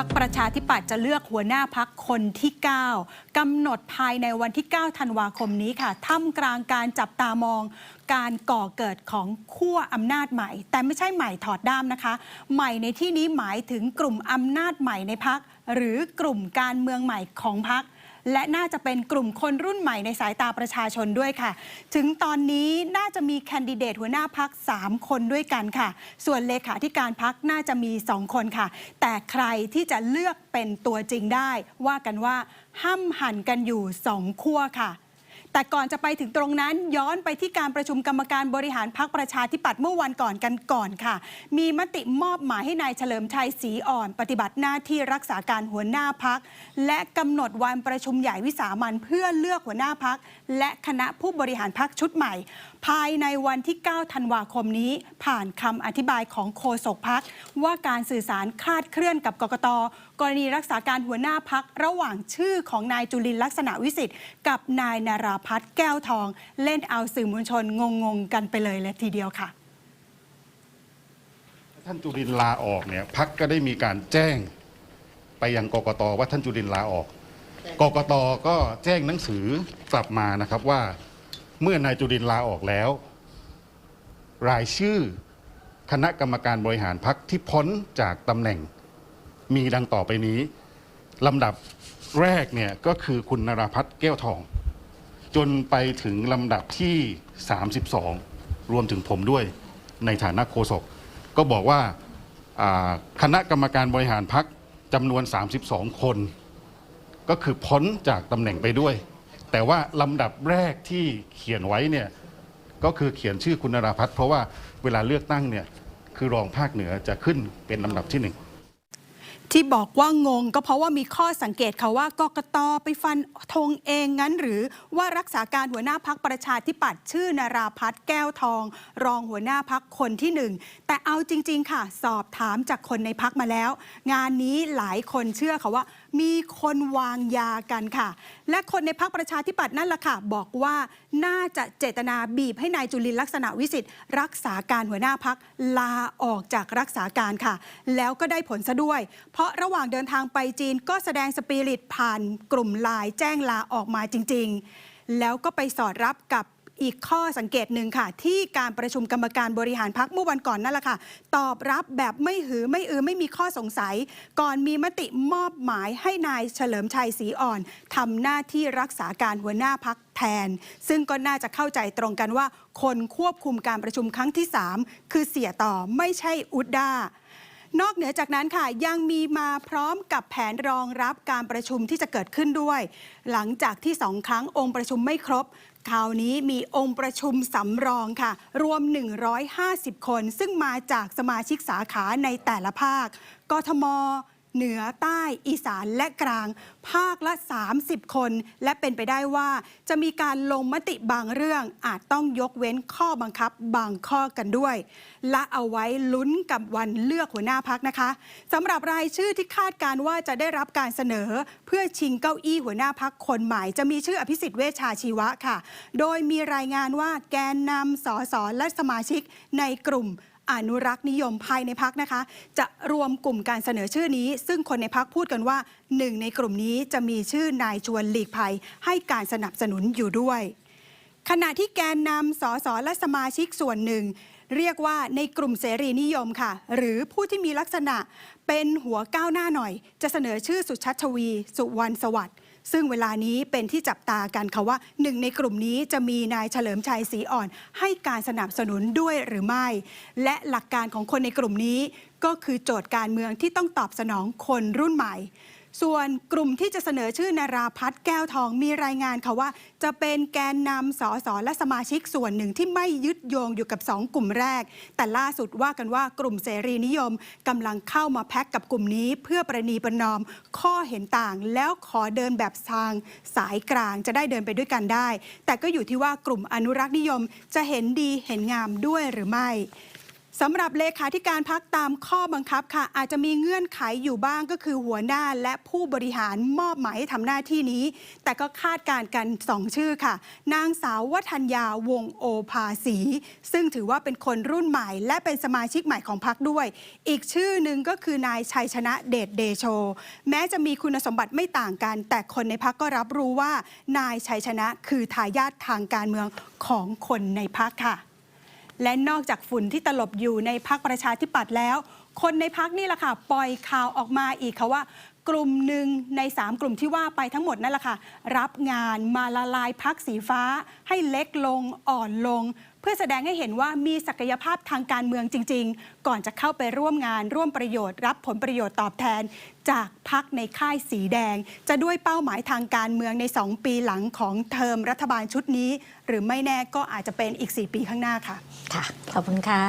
พักประชาธิปัตย์จะเลือกหัวหน้าพักคนที่ 9กำหนดภายในวันที่ 9 ธันวาคมนี้ค่ะท่ามกลางการจับตามองการก่อเกิดของขั้วอำนาจใหม่ แต่ไม่ใช่ใหม่ถอดด้ามนะคะ ใหม่ในที่นี้หมายถึงกลุ่มอำนาจใหม่ในพักหรือกลุ่มการเมืองใหม่ของพัก และน่าจะเป็นกลุ่มคนรุ่นใหม่ในสายตาประชาชนด้วยค่ะ ถึงตอนนี้น่าจะมีแคนดิเดตหัวหน้าพัก 3 คนด้วยกันค่ะ ส่วนเลขาธิการพักน่าจะมี 2 คนค่ะ แต่ใครที่จะเลือกเป็นตัวจริงได้ ว่ากันว่าห้ำหั่นกันอยู่สองขั้วค่ะ แต่ก่อนจะไปถึงตรงนั้นย้อนไปที่การประชุมกรรมการบริหารพักประชาธิปัตย์เมื่อวันก่อนกันก่อนค่ะ มีมติมอบหมายให้นายเฉลิมชัยศรีอ่อน ปฏิบัติหน้าที่รักษาการหัวหน้าพัก และกำหนดวันประชุมใหญ่วิสามันเพื่อเลือกหัวหน้าพักและคณะผู้บริหารพักชุดใหม่ ภายในวันที่ 9 ธันวาคมนี้ ผ่านคำอธิบายของโฆษกพักว่าการสื่อสารคลาดเคลื่อนกับกกต กรณีรักษาการหัวหน้าพักระหว่างชื่อของนายจุลินลักษณะวิสิทธิ์กับนายนาราพัฒน์แก้วทอง เล่นเอาสื่อมวลชนงงๆกันไปเลยเลยทีเดียวค่ะท่านจุรินลาออกเนี่ยพักก็ได้มีการแจ้งไปยังกกตว่าท่านจุรินลาออก กกตก็แจ้งหนังสือกลับมานะครับว่า เมื่อนายจุรินลาออกแล้ว รายชื่อคณะกรรมการบริหารพักที่พ้นจากตำแหน่งมีดังต่อไปนี้ลำดับแรกเนี่ยก็คือคุณนราพัฒน์แก้วทอง จนไปถึงลำดับที่ 32 รวมถึงผมด้วยในฐานะโฆษกก็บอกว่าคณะกรรมการบริหารพักจำนวน 32 คน ก็คือพ้นจากตำแหน่งไปด้วย แต่ว่าลำดับแรกที่เขียนไว้เนี่ยก็คือเขียนชื่อคุณนราพัฒน์เพราะว่าเวลาเลือกตั้งเนี่ยคือรองภาคเหนือจะขึ้นเป็นลำดับที่หนึ่งที่บอกว่างงก็เพราะว่ามีข้อสังเกตค่ะว่ากกตไปฟันธงเองงั้น หรือว่ารักษาการหัวหน้าพักประชาธิปัตย์ชื่อนาราพัฒน์แก้วทอง รองหัวหน้าพักคนที่หนึ่งแต่เอาจริง ๆ ค่ะ สอบถามจากคนในพักมาแล้ว งานนี้หลายคนเชื่อค่ะว่า มีคนวางยากันค่ะ และคนในพักประชาธิปัตย์นั่นแหละค่ะ บอกว่าน่าจะเจตนาบีบให้นายจุลินลักษณะวิสิทธิ์รักษาการหัวหน้าพักลาออกจากรักษาการค่ะ แล้วก็ได้ผลซะด้วย เพราะระหว่างเดินทางไปจีนก็แสดงสปิริตผ่านกลุ่มไลน์แจ้งลาออกมาจริง ๆ แล้วก็ไปสอดรับกับ อีกข้อสังเกตหนึ่งค่ะ ที่การประชุมกรรมการบริหารพักเมื่อวันก่อนนั่นแหละค่ะ ตอบรับแบบไม่หือไม่อือไม่มีข้อสงสัย ก่อนมีมติมอบหมายให้นายเฉลิมชัยศรีอ่อนทำหน้าที่รักษาการหัวหน้าพักแทน ซึ่งก็น่าจะเข้าใจตรงกันว่า คนควบคุมการประชุมครั้งที่ 3 คือเสียต่อไม่ใช่อุดดา นอกเหนือจากนั้นค่ะยังมีมาพร้อมกับแผนรองรับการประชุมที่จะเกิดขึ้นด้วย หลังจากที่สองครั้งองค์ประชุมไม่ครบคราวนี้มีองค์ประชุมสำรองค่ะ รวม 150 คน ซึ่งมาจากสมาชิกสาขาในแต่ละภาค กทม เหนือใต้อีสานและกลาง ภาคละ 30 คน และเป็นไปได้ว่า จะมีการลงมติบางเรื่องอาจต้องยกเว้นข้อบังคับบางข้อกันด้วย และเอาไว้ลุ้นกับวันเลือกหัวหน้าพักนะคะสำหรับรายชื่อที่คาดการว่าจะได้รับการเสนอ เพื่อชิงเก้าอี้หัวหน้าพักคนใหม่จะมีชื่ออภิสิทธิ์เวชชาชีวะค่ะ โดยมีรายงานว่าแกนนำสสและสมาชิกในกลุ่ม อนุรักษ์นิยมภายในพักนะคะ จะรวมกลุ่มการเสนอชื่อนี้ ซึ่งคนในพักพูดกันว่าหนึ่งในกลุ่มนี้จะมีชื่อนายชวนหลีกภัย ให้การสนับสนุนอยู่ด้วย ขณะที่แกนนำสสและสมาชิกส่วนหนึ่ง เรียกว่าในกลุ่มเสรีนิยมค่ะ หรือผู้ที่มีลักษณะเป็นหัวก้าวหน้าหน่อย จะเสนอชื่อสุชัชวี สุวรรณสวัสดิ์ ซึ่งเวลานี้เป็นที่จับตากันค่ะว่าหนึ่งในกลุ่มนี้จะมีนายเฉลิมชัยศรีอ่อน ให้การสนับสนุนด้วยหรือไม่ และหลักการของคนในกลุ่มนี้ ก็คือโจทย์การเมืองที่ต้องตอบสนองคนรุ่นใหม่ ส่วนกลุ่มที่จะเสนอชื่อนาราพัฒน์แก้วทองมีรายงานค่ะว่า จะเป็นแกนนำสสและสมาชิกส่วนหนึ่งที่ไม่ยึดโยงอยู่กับ 2 กลุ่มแรก แต่ล่าสุดว่ากันว่ากลุ่มเสรีนิยมกำลังเข้ามาแพ็กกับกลุ่มนี้ เพื่อประนีประนอมข้อเห็นต่าง แล้วขอเดินแบบทางสายกลางจะได้เดินไปด้วยกันได้ แต่ก็อยู่ที่ว่ากลุ่มอนุรักษ์นิยมจะเห็นดีเห็นงามด้วยหรือไม่ สำหรับเลขาธิการพักตามข้อบังคับค่ะ อาจจะมีเงื่อนไขอยู่บ้างก็คือหัวหน้าและผู้บริหารมอบหมายให้ทำหน้าที่นี้ แต่ก็คาดการกันสองชื่อค่ะ นางสาววัฒนยาวงโอภาสี ซึ่งถือว่าเป็นคนรุ่นใหม่ และเป็นสมาชิกใหม่ของพักด้วย อีกชื่อหนึ่งก็คือนายชัยชนะเดชเดโช แม้จะมีคุณสมบัติไม่ต่างกัน แต่คนในพักก็รับรู้ว่า นายชัยชนะคือทายาททางการเมืองของคนในพักค่ะ และนอกจากฝุ่นที่ตลบอยู่ในพักประชาธิปัตย์แล้ว คนในพักนี่แหละค่ะ ปล่อยข่าวออกมาอีกค่ะว่า กลุ่มหนึ่งใน 3 กลุ่มที่ว่าไปทั้งหมดนั่นแหละค่ะ รับงานมาละลายพักสีฟ้า ให้เล็กลงอ่อนลง เพื่อแสดงให้เห็นว่ามีศักยภาพทางการเมืองจริง ๆ ก่อนจะเข้าไปร่วมงานร่วมประโยชน์ รับผลประโยชน์ตอบแทน จากพักในค่ายสีแดง จะด้วยเป้าหมายทางการเมืองใน 2 ปีหลังของเทอมรัฐบาลชุดนี้ หรือไม่แน่ก็อาจจะเป็นอีก 4 ปีข้างหน้าค่ะ ค่ะ ขอบคุณค่ะ